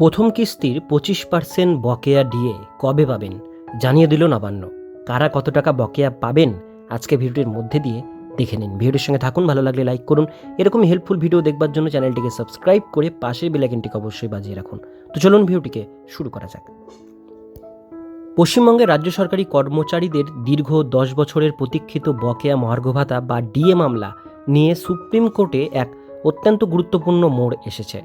প্রথম কিস্তির পঁচিশ পার্সেন্ট বকেয়া ডিএ কবে পাবেন জানিয়ে দিল নবান্ন। কারা কত টাকা বকেয়া পাবেন আজকে ভিডিওটির মধ্যে দিয়ে দেখে নিন। ভিডিওটির সঙ্গে থাকুন, ভালো লাগলে লাইক করুন। এরকম হেল্পফুল ভিডিও দেখবার জন্য চ্যানেলটিকে সাবস্ক্রাইব করে পাশের বেলাইকনটিকে অবশ্যই বাজিয়ে রাখুন। তো চলুন ভিডিওটিকে শুরু করা যাক। পশ্চিমবঙ্গের রাজ্য সরকারি কর্মচারীদের দীর্ঘ দশ বছরের প্রতীক্ষিত বকেয়া মহার্ঘ ভাতা বা ডিএ মামলা নিয়ে সুপ্রিম কোর্টে এক অত্যন্ত গুরুত্বপূর্ণ মোড় এসেছে।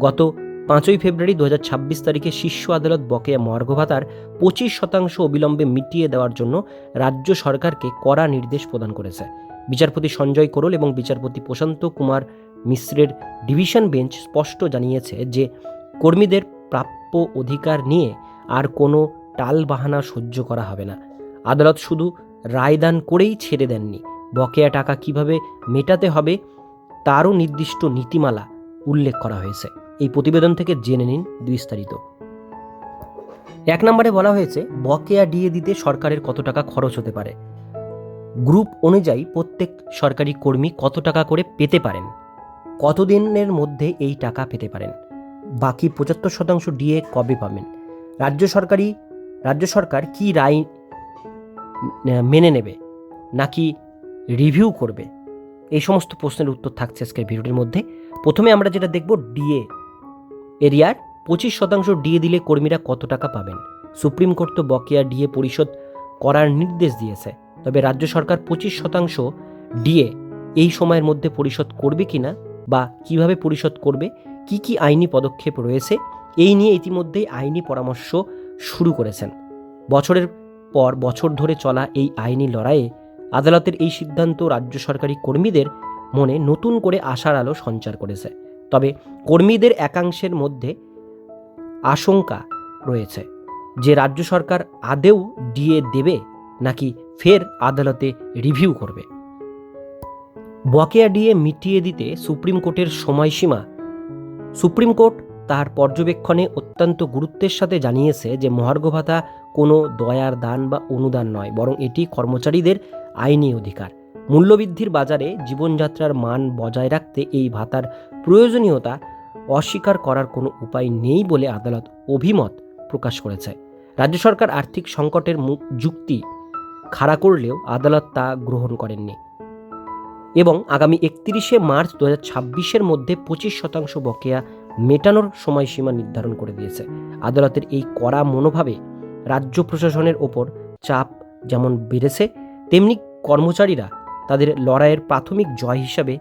গত পাঁচই ফেব্রুয়ারি দু হাজার ছাব্বিশ তারিখে শীর্ষ আদালত বকেয়া মহার্ঘ ভাতার পঁচিশ শতাংশ অবিলম্বে মিটিয়ে দেওয়ার জন্য রাজ্য সরকারকে কড়া নির্দেশ প্রদান করেছে। বিচারপতি সঞ্জয় কোরল এবং বিচারপতি প্রশান্ত কুমার মিশ্রের ডিভিশন বেঞ্চ স্পষ্ট জানিয়েছে যে, কর্মীদের প্রাপ্য অধিকার নিয়ে আর কোনো টাল বাহানা সহ্য করা হবে না। আদালত শুধু রায়দান করেই ছেড়ে দেননি। বকেয়া টাকা কীভাবে মেটাতে হবে, তারও নির্দিষ্ট নীতিমালা উল্লেখ করা হয়েছে। এই প্রতিবেদন থেকে জেনে নিন বিস্তারিত। এক নম্বরে বলা হয়েছে, বকেয়া ডিএ দিতে সরকারের কত টাকা খরচ হতে পারে? গ্রুপ অনুযায়ী প্রত্যেক সরকারি কর্মী কত টাকা করে পেতে পারেন? কতদিনের মধ্যে এই টাকা পেতে পারেন? বাকি পঁচাত্তর শতাংশ ডিএ কবে পাবেন? রাজ্য সরকারি, রাজ্য সরকার কি রায় মেনে নেবে? নাকি রিভিউ করবে? এই সমস্ত প্রশ্নের উত্তর থাকছে আজকের ভিডিওটির মধ্যে। প্রথমে আমরা যেটা দেখব ডিএ এরিয়ার পঁচিশ শতাংশ ডিএ দিলে কর্মীরা কত টাকা পাবেন? সুপ্রিম কোর্ট তো বকেয়া ডিএ পরিশোধ করার নির্দেশ দিয়েছে। তবে রাজ্য সরকার পঁচিশ শতাংশ ডিএ এই সময়ের মধ্যে পরিশোধ করবে কিনা বা কীভাবে পরিশোধ করবে, কি কি আইনি পদক্ষেপ রয়েছে, এই নিয়ে ইতিমধ্যেই আইনি পরামর্শ শুরু করেছেন। বছরের পর বছর ধরে চলা এই আইনি লড়াইয়ে আদালতের এই সিদ্ধান্ত রাজ্য সরকারি কর্মীদের মনে নতুন করে আশার আলো সঞ্চার করেছে। তবে কর্মীদের একাংশের মধ্যে আশঙ্কা রয়েছে যে রাজ্য সরকার আদেও ডিএ দেবে নাকি ফের আদালতে রিভিউ করবে। বকেয়া ডিএ মিটিয়ে দিতে সুপ্রিম কোর্টের সময়সীমা। সুপ্রিম কোর্ট তার পর্যবেক্ষণে অত্যন্ত গুরুত্বের সাথে জানিয়েছে যে মহার্ঘ ভাতা কোনো দয়ার দান বা অনুদান নয়, বরং এটি কর্মচারীদের আইনি অধিকার। মূল্যবৃদ্ধির বাজারে জীবনযাত্রার মান বজায় রাখতে এই ভাতার প্রয়োজনীয়তা অস্বীকার করার কোনো উপায় নেই বলে আদালত অভিমত প্রকাশ করেছে। রাজ্য সরকার আর্থিক সংকটের যুক্তি খাড়া করলেও আদালত তা গ্রহণ করেননি এবং আগামী একত্রিশে মার্চ দু হাজার মধ্যে পঁচিশ শতাংশ বকেয়া মেটানোর সময়সীমা নির্ধারণ করে দিয়েছে। আদালতের এই কড়া মনোভাবে রাজ্য প্রশাসনের ওপর চাপ যেমন বেড়েছে, তেমনি কর্মচারীরা তাদের লড়াইয়ের প্রাথমিক জয় হিসাবে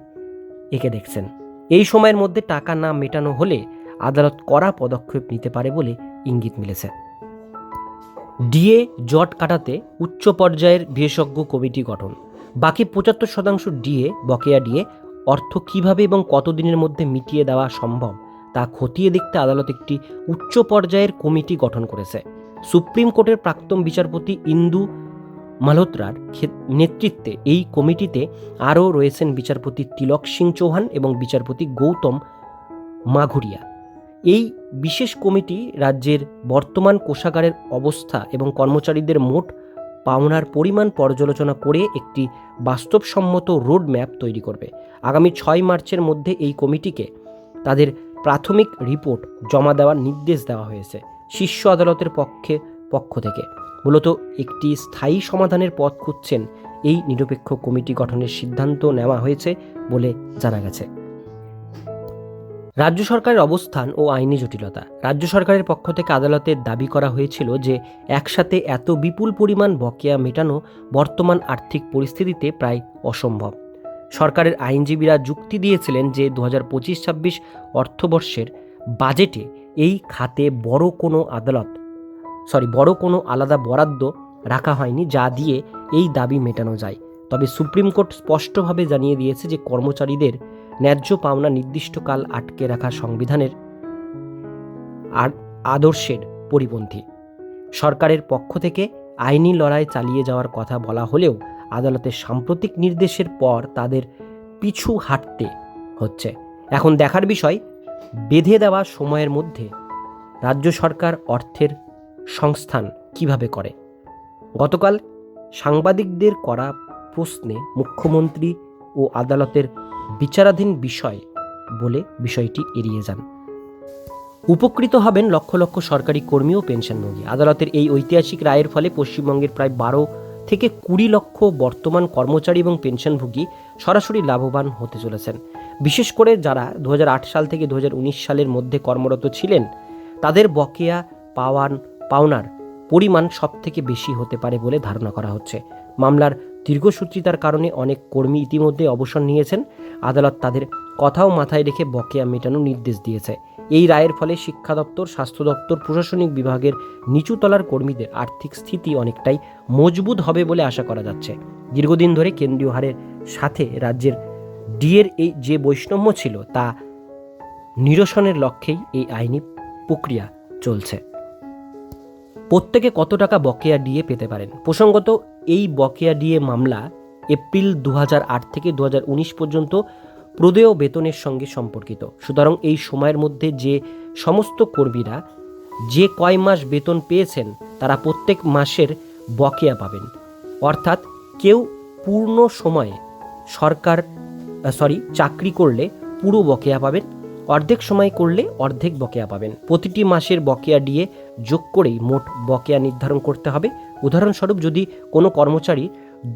একে দেখছেন। এই সময়ের মধ্যে টাকা না মেটানো হলে আদালত কড়া পদক্ষেপ নিতে পারে বলে ইঙ্গিত মিলেছে। ডিএ জট কাটাতে উচ্চ পর্যায়ের বিশেষজ্ঞ কমিটি গঠন। বাকি পঁচাত্তর শতাংশ ডিএ, বকেয়া ডিএ, অর্থ কীভাবে এবং কতদিনের মধ্যে মিটিয়ে দেওয়া সম্ভব তা খতিয়ে দেখতে আদালত একটি উচ্চ পর্যায়ের কমিটি গঠন করেছে। সুপ্রিম কোর্টের প্রাক্তন বিচারপতি ইন্দু মালহোত্রার নেতৃত্বে এই কমিটিতে আরও রয়েছেন বিচারপতি তিলক সিং চৌহান এবং বিচারপতি গৌতম মাঘুরিয়া। এই বিশেষ কমিটি রাজ্যের বর্তমান কোষাগারের অবস্থা এবং কর্মচারীদের মোট পাওনার পরিমাণ পর্যালোচনা করে একটি বাস্তবসম্মত রোড ম্যাপ তৈরি করবে। আগামী ছয় মার্চের মধ্যে এই কমিটিকে তাদের প্রাথমিক রিপোর্ট জমা দেওয়ার নির্দেশ দেওয়া হয়েছে শীর্ষ আদালতের পক্ষে পক্ষ থেকে। মূলত একটি স্থায়ী সমাধানের পথ খুঁজছেন এই নিরপেক্ষ কমিটি গঠনের সিদ্ধান্ত নেওয়া হয়েছে বলে জানা গেছে। রাজ্য সরকারের অবস্থান ও আইনি জটিলতা। রাজ্য সরকারের পক্ষ থেকে আদালতের দাবি করা হয়েছিল যে, একসাথে এত বিপুল পরিমাণ বকেয়া মেটানো বর্তমান আর্থিক পরিস্থিতিতে প্রায় অসম্ভব। সরকারের আইনজীবীরা যুক্তি দিয়েছিলেন যে দু হাজার পঁচিশ ছাব্বিশ অর্থবর্ষের বাজেটে এই খাতে বড় কোনো আদালত সরি, বড় কোনো আলাদা বরাদ্দ রাখা হয়নি যা দিয়ে এই দাবি মেটানো যায়। তবে সুপ্রিম কোর্ট স্পষ্টভাবে জানিয়ে দিয়েছে যে কর্মচারীদের ন্যায্য পাওনা নির্দিষ্টকাল আটকে রাখা সংবিধানের আর- আদর্শের পরিপন্থী। সরকারের পক্ষ থেকে আইনি লড়াই চালিয়ে যাওয়ার কথা বলা হলেও আদালতের সাম্প্রতিক নির্দেশের পর তাদের পিছু হাঁটতে হচ্ছে। এখন দেখার বিষয়, বেঁধে দেওয়া সময়ের মধ্যে রাজ্য সরকার অর্থের সংস্থান কীভাবে করে? গতকাল সাংবাদিকদের করা প্রশ্নে মুখ্যমন্ত্রী ও আদালতের বিচারাধীন বিষয় বলে বিষয়টি এড়িয়ে যান। উপকৃত হবেন লক্ষ লক্ষ সরকারি কর্মী ও পেনশনভোগী আদালতের এই ঐতিহাসিক রায়ের ফলে পশ্চিমবঙ্গের প্রায় বারো থেকে কুড়ি লক্ষ বর্তমান কর্মচারী এবং পেনশনভোগী সরাসরি লাভবান হতে চলেছেন। বিশেষ করে যারা দু হাজার আট সাল থেকে দু হাজার উনিশ সালের মধ্যে কর্মরত ছিলেন, তাদের বকেয়া পাওয়ান পাওনার পরিমাণ সব থেকে বেশি হতে পারে বলে ধারণা করা হচ্ছে। মামলার দীর্ঘসূত্রিতার কারণে অনেক কর্মী ইতিমধ্যে অবসর নিয়েছেন। আদালত তাদের কথাও মাথায় রেখে বকেয়া মেটানোর নির্দেশ দিয়েছে। এই রায়ের ফলে শিক্ষা দপ্তর, স্বাস্থ্য দপ্তর, প্রশাসনিক বিভাগের নিচুতলার কর্মীদের আর্থিক স্থিতি অনেকটাই মজবুত হবে বলে আশা করা যাচ্ছে। দীর্ঘদিন ধরে কেন্দ্রীয় হারের সাথে রাজ্যের ডিএর এই যে বৈষম্য ছিল তা নিরসনের লক্ষ্যেই এই আইনি প্রক্রিয়া চলছে। প্রত্যেকে কত টাকা বকেয়া ডিএ পেতে পারেন? প্রসঙ্গত, এই বকেয়া ডিএ মামলা এপ্রিল দু হাজার আট থেকে দু হাজার উনিশ পর্যন্ত প্রদেয় বেতনের সঙ্গে সম্পর্কিত। সুতরাং এই সময়ের মধ্যে যে সমস্ত কর্মীরা যে কয় মাস বেতন পেয়েছেন, তারা প্রত্যেক মাসের বকেয়া পাবেন। অর্থাৎ কেউ পূর্ণ সময়ে সরকার সরি চাকরি করলে পুরো বকেয়া পাবেন। অর্ধেক সময় করলে অর্ধেক বকেয়া পাবেন। প্রতিটি মাসের বকেয়া দিয়ে যোগ করেই মোট বকেয়া নির্ধারণ করতে হবে। উদাহরণস্বরূপ যদি কোনো কর্মচারী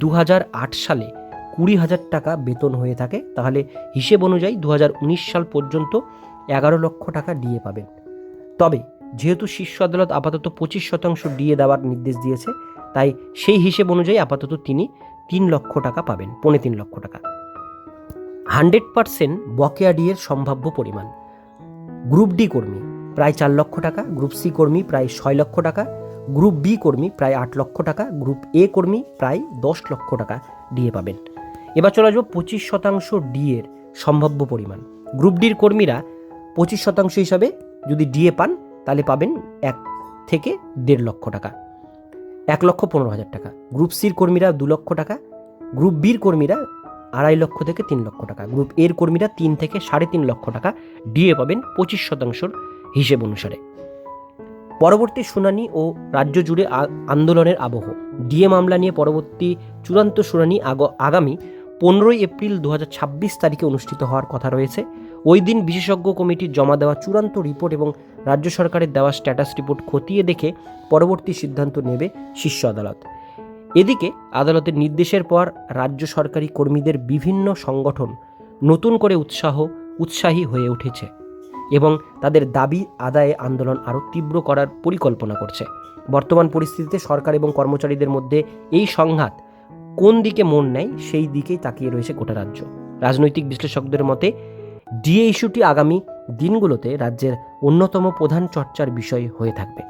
দু হাজার আট সালে কুড়ি হাজার টাকা বেতন হয়ে থাকে, তাহলে হিসেব অনুযায়ী দু হাজার উনিশ সাল পর্যন্ত এগারো লক্ষ টাকা ডিএ পাবেন। তবে যেহেতু শীর্ষ আদালত আপাতত পঁচিশ শতাংশ ডিএ দেওয়ার নির্দেশ দিয়েছে, তাই সেই হিসেব অনুযায়ী আপাতত তিনি তিন লক্ষ টাকা পাবেন, পৌনে তিন লক্ষ টাকা। হান্ড্রেড পার্সেন্ট বকেয়া ডিএর সম্ভাব্য পরিমাণ। গ্রুপ ডি কর্মী প্রায় চার লক্ষ টাকা, গ্রুপ সি কর্মী প্রায় ছয় লক্ষ টাকা, গ্রুপ বি কর্মী প্রায় আট লক্ষ টাকা, গ্রুপ এ কর্মী প্রায় দশ লক্ষ টাকা ডিএ পাবেন। এবার চলে আসব পঁচিশ শতাংশ ডিএর সম্ভাব্য পরিমাণ। গ্রুপ ডির কর্মীরা পঁচিশ শতাংশ হিসাবে যদি ডিএ পান, তাহলে পাবেন এক থেকে দেড় লক্ষ টাকা, এক লক্ষ পনেরো হাজার টাকা। গ্রুপ সির কর্মীরা দু লক্ষ টাকা, গ্রুপ বির কর্মীরা আড়াই লক্ষ থেকে তিন লক্ষ টাকা। গ্রুপ এর কর্মীরা তিন থেকে সাড়ে তিন লক্ষ টাকা ডিএ পাবেন পঁচিশ শতাংশর হিসেব অনুসারে। পরবর্তী শুনানি ও রাজ্য জুড়ে আন্দোলনের আবহ। ডিএ মামলা নিয়ে পরবর্তী চূড়ান্ত শুনানি আগ- আগামী পনেরোই এপ্রিল দু হাজার ছাব্বিশ তারিখে অনুষ্ঠিত হওয়ার কথা রয়েছে। ওই দিন বিশেষজ্ঞ কমিটির জমা দেওয়া চূড়ান্ত রিপোর্ট এবং রাজ্য সরকারের দেওয়া স্ট্যাটাস রিপোর্ট খতিয়ে দেখে পরবর্তী সিদ্ধান্ত নেবে শীর্ষ আদালত। এদিকে আদালতের নির্দেশের পর রাজ্য সরকারি কর্মীদের বিভিন্ন সংগঠন নতুন করে উৎসাহ, উৎসাহী হয়ে উঠেছে এবং তাদের দাবি আদায়ে আন্দোলন আরও তীব্র করার পরিকল্পনা করছে। বর্তমান পরিস্থিতিতে সরকার এবং কর্মচারীদের মধ্যে এই সংঘাত কোন দিকে মন নেয় সেই দিকেই তাকিয়ে রয়েছে গোটা রাজ্য। রাজনৈতিক বিশ্লেষকদের মতে, ডিএ ইস্যুটি আগামী দিনগুলোতে রাজ্যের অন্যতম প্রধান চর্চার বিষয় হয়ে থাকবে।